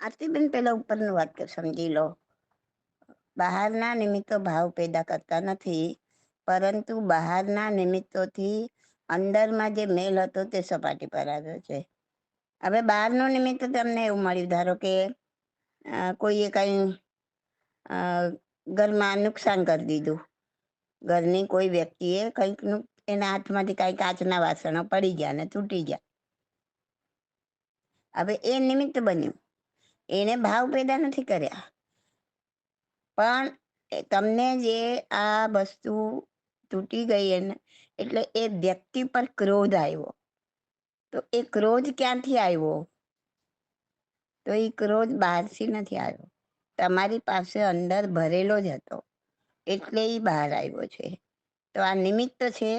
આરતીબેન પેલા ઉપરનું વાક્ય સમજી લો. બહારના નિમિત્તો ભાવ પેદા કરતા નથી, પરંતુ બહારના નિમિત્તોથી અંદરમાં જે મેલ હતો તે સપાટી પર આવ્યો છે. હવે બહારનું નિમિત્ત તમને એવું મળ્યું, ધારો કે કોઈએ કંઈ ઘરમાં નુકસાન કરી દીધું. ઘરની કોઈ વ્યક્તિએ કંઈક એના હાથમાંથી કાંઈ કાચના વાસણો પડી ગયા ને તૂટી ગયા. હવે એ નિમિત્ત બન્યું. એને ભાવ પેદા નથી કર્યા. પણ તમને જે આ વસ્તુ તૂટી ગઈ એને, એટલે એ વ્યક્તિ પર ક્રોધ આવ્યો. તો એ ક્રોધ ક્યાંથી આવ્યો? તો એ ક્રોધ બહારથી નથી આવ્યો. તમારી પાસે અંદર ભરેલો જ હતો, એટલે એ બહાર આવ્યો છે. તો આ નિમિત્ત છે,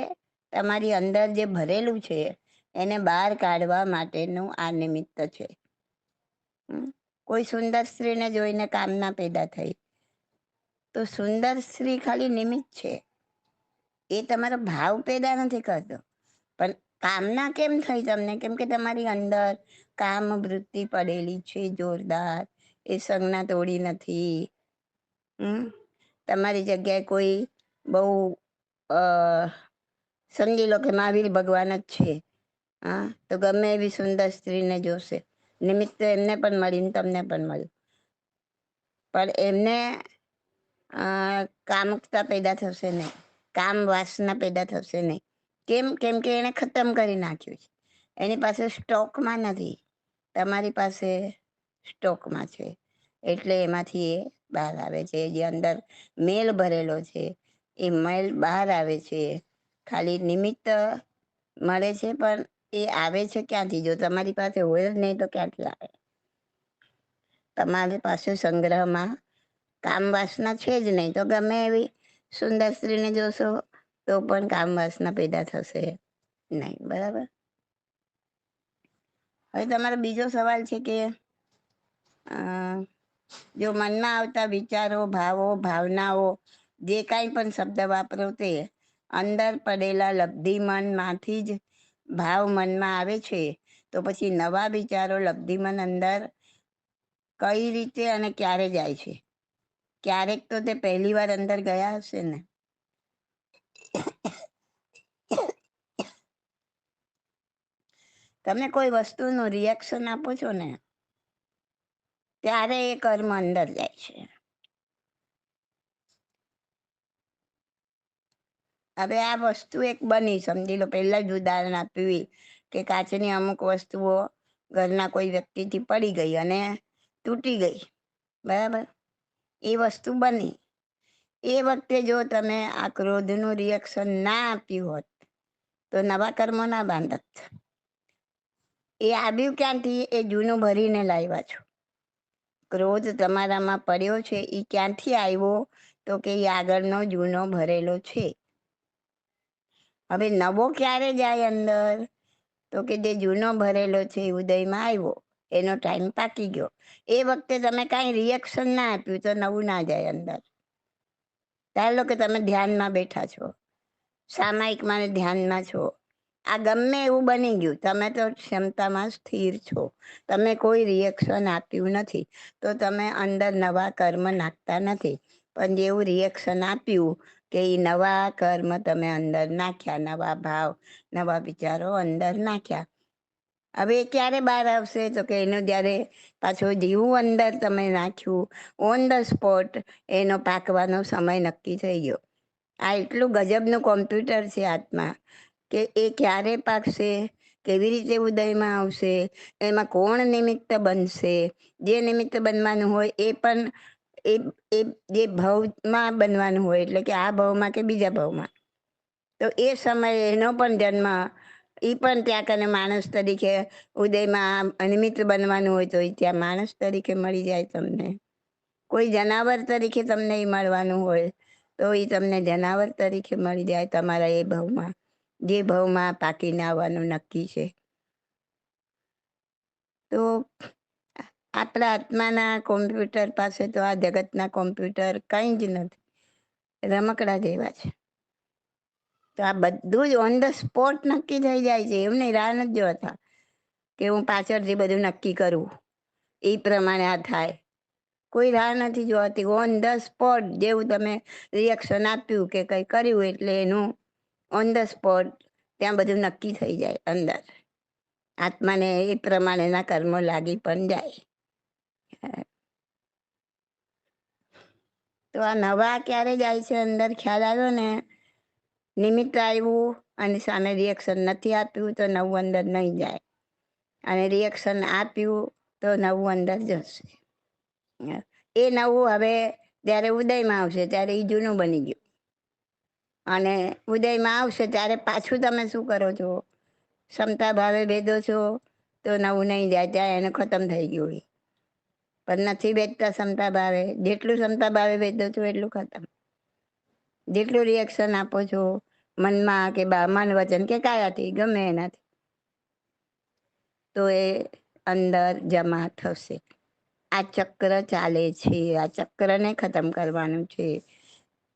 તમારી અંદર જે ભરેલું છે, એને બહાર કાઢવા માટેનું આ નિમિત્ત છે. કોઈ સુંદર સ્ત્રીને જોઈને કામના પેદા થઈ. તો સુંદર સ્ત્રી ખાલી નિમિત્ત છે. એ તમારો ભાવ પેદા નથી કરતો. પણ કામના કેમ થઈ તમને? કેમ કે તમારી અંદર કામ વૃત્તિ પડેલી છે, જોરદાર. એ સંજ્ઞા તોડી નથી. તમારી જગ્યાએ કોઈ બહુ સમજી લો કે મહાવીર ભગવાન જ છે. હા? તો ગમે એવી સુંદર સ્ત્રીને જોશે. નિમિત્ત એમને પણ મળીને તમને પણ મળ્યું. પણ એમને કામુકતા પેદા થશે નહીં. કામ વાસના પેદા થશે નહીં. કેમ કેમ કે એને ખતમ કરી નાખ્યું છે. એની પાસે સ્ટોકમાં નથી. તમારી પાસે સ્ટોકમાં છે. એટલે એમાંથી એ બહાર આવે છે. જે અંદર મેલ ભરેલો છે. એ મેલ બહાર આવે છે. ખાલી નિમિત્ત મળે છે, પણ એ આવે છે ક્યાંથી? જો તમારી પાસે હોય જ નહીં તો ક્યાંથી આવે? તમારી પાસે સંગ્રહમાં કામ વાસના છે જ નહીં. તો ગમે એવી સુંદર સ્ત્રીને જોશો તો પણ કામ વાસના પેદા થશે નહીં. બરાબર? હવે તમારો બીજો સવાલ છે કે જો મનમાં આવતા વિચારો, ભાવો, ભાવનાઓ જે કાંઈ પણ શબ્દ વાપરો તે અંદર પડેલા લબ્ધિ મનમાંથી જ ભાવ મનમાં આવે છે, તો પછી નવા વિચારો લબ્ધિમન અંદર કઈ રીતે અને ક્યારે જાય છે? ક્યારેક તો તે પહેલી વાર અંદર ગયા હશે ને? તમે કોઈ વસ્તુનું રિએક્શન આપો છો ને, ત્યારે એ કર્મ અંદર જાય છે. હવે આ વસ્તુ એક બની, સમજી લો. પહેલા જ ઉદાહરણ આપ્યું કે કાચની અમુક વસ્તુઓ ઘરના કોઈ વ્યક્તિથી પડી ગઈ અને તૂટી ગઈ. બરાબર? એ વસ્તુ બની. એ વખતે જો તમે આ ક્રોધનું રિએક્શન ના આપ્યું હોત, તો નવા કર્મો ના બાંધત. એ આવ્યું ક્યાંથી? એ જૂનું ભરીને લાવ્યા છો. ક્રોધ તમારામાં પડ્યો છે એ ક્યાંથી આવ્યો? તો કે એ આગળનો જૂનો ભરેલો છે. હવે નવો ક્યારે જાય અંદર? તો કે જે જૂનો ભરેલો છે ઉદયમાં આવ્યો. એનો ટાઈમ પાકી ગયો. એ વખતે તમે કાંઈ રિએક્શન ના આપ્યું તો નવું ના જાય અંદર. ધારો કે તમે ધ્યાનમાં બેઠા છો. સામાયિકમાં ધ્યાનમાં છો. આ ગમે એવું બની ગયું, તમે તો ક્ષમતામાં સ્થિર છો. તમે કોઈ રિએક્શન આપ્યું નથી. તો તમે અંદર નવા કર્મ નાખતા નથી. પણ જેવું રિએક્શન આપ્યું કે એ નવા કર્મ તમે અંદર નાખ્યા, નવા ભાવ, નવા વિચારો અંદર નાખ્યા. હવે ક્યારે બહાર આવશે? તો કે એનું જ્યારે પાછું જીવું અંદર તમે નાખ્યું ઓન ધ સ્પોટ એનો પાકવાનો સમય નક્કી થઈ ગયો. આ એટલું ગજબનું કોમ્પ્યુટર છે આત્મા કે એ ક્યારે પાકશે? કેવી રીતે ઉદયમાં આવશે? એમાં કોણ નિમિત્ત બનશે? જે નિમિત્ત બનવાનું હોય એ પણ એ એ જે ભાવમાં બનવાનું હોય, એટલે કે આ ભાવમાં કે બીજા ભાવમાં. તો એ સમયે એનો પણ જન્મ એ પણ ત્યાં કને માણસ તરીકે ઉદયમાં અનિમિત બનવાનું હોય, તો ત્યાં માણસ તરીકે મળી જાય તમને. કોઈ જનાવર તરીકે તમને એ મળવાનું હોય, તો એ તમને જનાવર તરીકે મળી જાય તમારા એ ભાવમાં. જે ભાવમાં પાકીને આવવાનું નક્કી છે. તો આપણા આત્માના કોમ્પ્યુટર પાસે તો આ જગતના કોમ્પ્યુટર કંઈ જ નથી. રમકડા જેવા છે. તો આ બધું જ ઓન ધ સ્પોટ નક્કી થઈ જાય છે. એમને રાહ નથી જોતા કે હું પાછળથી બધું નક્કી કરું. એ પ્રમાણે આ થાય. કોઈ રાહ નથી જોવાતી ઓન ધ સ્પોટ જેવું તમે રિએક્શન આપ્યું કે કંઈ કર્યું એટલે એનું ઓન ધ સ્પોટ ત્યાં બધું નક્કી થઈ જાય અંદર. આત્માને એ પ્રમાણેના કર્મો લાગી પણ જાય. તો આ નવા ક્યારે જાય છે અંદર ખ્યાલ આવ્યો ને? નિમિત્ત આવ્યું અને સામે રિએક્શન નથી આપ્યું તો નવું અંદર નહીં જાય. અને રિએક્શન આપ્યું તો નવું અંદર જશે. એ નવું હવે જ્યારે ઉદયમાં આવશે ત્યારે એ જૂનું બની ગયું. અને ઉદયમાં આવશે ત્યારે પાછું તમે શું કરો છો? ક્ષમતા ભાવે ભેદો છો તો નવું નહીં જાય, ત્યાં એને ખતમ થઈ ગયું પણ નથી વેચતા ક્ષમતા ભાવે. જેટલું ક્ષમતા ભાવે વેચો છો એટલું ખતમ. જેટલું રિએક્શન આપો છો મનમાં કે બા, મન વચન કે કાયાથી, ગમે એનાથી. તો એ અંદર જમા થશે. આ ચક્ર ચાલે છે. આ ચક્રને ખતમ કરવાનું છે.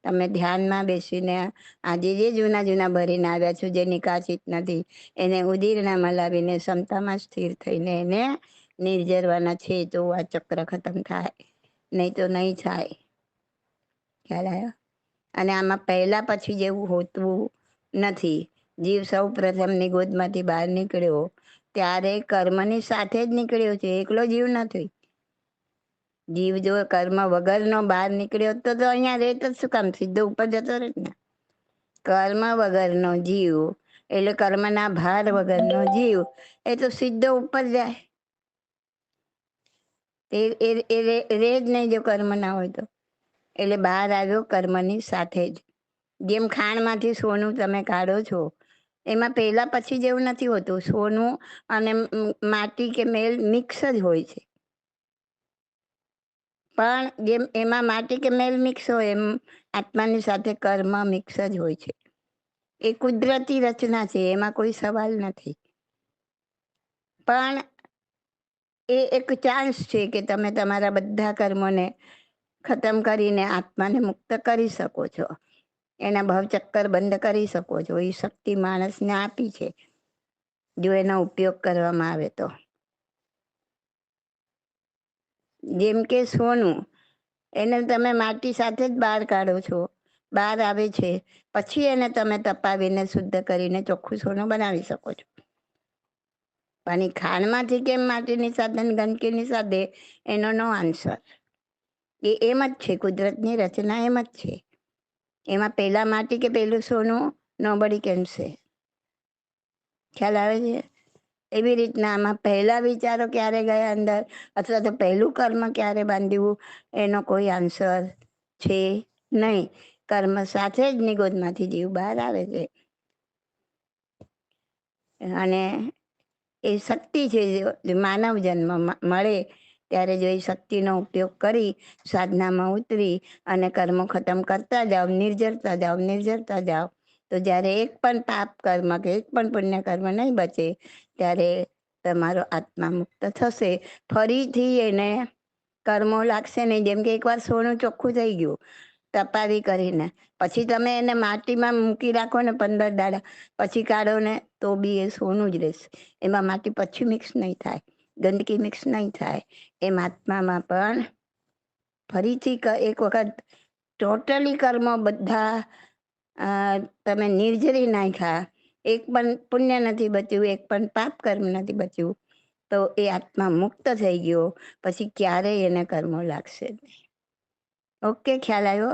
તમે ધ્યાનમાં બેસીને આજે જે જૂના જૂના ભરીને આવ્યા છો, જે નિકાસિત નથી, એને ઉદીરના મલાવીને ક્ષમતામાં સ્થિર થઈને એને નિર્જરવાના છે તો આ ચક્ર ખતમ થાય, નહીં તો નહીં થાય. ખ્યાલ આવ્યો? અને આમાં પહેલા પછી જેવું હોતું નથી. જીવ સૌ પ્રથમની ગોદમાંથી બહાર નીકળ્યો, ત્યારે કર્મની સાથે જ નીકળ્યો છે. એકલો જીવ નથી. જીવ જો કર્મ વગરનો બહાર નીકળ્યો તો તો અહીંયા રહેત જ શું કામ? સીધો ઉપર જતો રહે ને? કર્મ વગરનો જીવ, એટલે કર્મના ભાર વગરનો જીવ, એ તો સીધો ઉપર જાય. એ રે જ નહીં જો કર્મ ના હોય તો. એટલે બહાર આવ્યો કર્મની સાથે જ. જેમ ખાણમાંથી સોનું તમે કાઢો છો, એમાં પહેલા પછી જેવું નથી હોતું. સોનું અને માટી કે મેલ મિક્સ જ હોય છે. પણ જેમ એમાં માટી કે મેલ મિક્સ હોય, એમ આત્માની સાથે કર્મ મિક્સ જ હોય છે. એ કુદરતી રચના છે, એમાં કોઈ સવાલ નથી. પણ એ એક ચાન્સ છે કે તમે તમારા બધા કર્મોને ખતમ કરીને આત્માને મુક્ત કરી શકો છો. એના ભવચક્કર બંધ કરી શકો છો. એ શક્તિ માણસને આપી છે. જો એનો ઉપયોગ કરવામાં આવે તો. જેમ કે સોનું, એને તમે માટી સાથે જ બહાર કાઢો છો. બહાર આવે છે. પછી એને તમે તપાવીને શુદ્ધ કરીને ચોખ્ખું સોનું બનાવી શકો છો. પણ એ ખાંડમાંથી કેમ માટીની સાથે ગંદકીની સાથે એનો નો આન્સર એ એમ જ છે, કુદરતની રચના એમ જ છે. એમાં પહેલા માટી કે પહેલું સોનું નોબડી કેમ છે? ખ્યાલ આવે છે? એવી રીતના આમાં પહેલા વિચારો ક્યારે ગયા અંદર? અથવા તો પહેલું કર્મ ક્યારે બાંધ્યું? એનો કોઈ આન્સર છે નહીં. કર્મ સાથે જ નિગોદમાંથી જીવ બહાર આવે છે. અને એ શક્તિ છે માનવ જન્મ મળે, ત્યારે જો એ શક્તિનો ઉપયોગ કરી સાધનામાં ઉતરી અને કર્મો ખતમ કરતા જાઓ નિર્જરતા જાઓ નિર્જરતા જાઓ તો જ્યારે એક પણ પાપ કર્મ કે એક પણ પુણ્ય કર્મ નહીં બચે, ત્યારે તમારો આત્મા મુક્ત થશે. ફરીથી એને કર્મો લાગશે નહીં, જેમ કે એકવાર સોનું ચોખ્ખું થઈ ગયું તપાવી કરીને. પછી તમે એને માટીમાં મૂકી રાખો ને પંદર દાડા, પછી કાઢો ને તો બી એ સોનું જ રહેશે. એમાં માટી પછી મિક્સ નહીં થાય. ગંદકી મિક્સ નહીં થાય. એમ આત્મામાં પણ ફરીથી એક વખત ટોટલી કર્મો બધા તમે નિર્જરી નાખ્યા. એક પણ પુણ્ય નથી બચ્યું, એક પણ પાપ કર્મ નથી બચ્યું. તો એ આત્મા મુક્ત થઈ ગયો. પછી ક્યારેય એને કર્મો લાગશે નહીં. ઓકે, ખ્યાલ આવ્યો?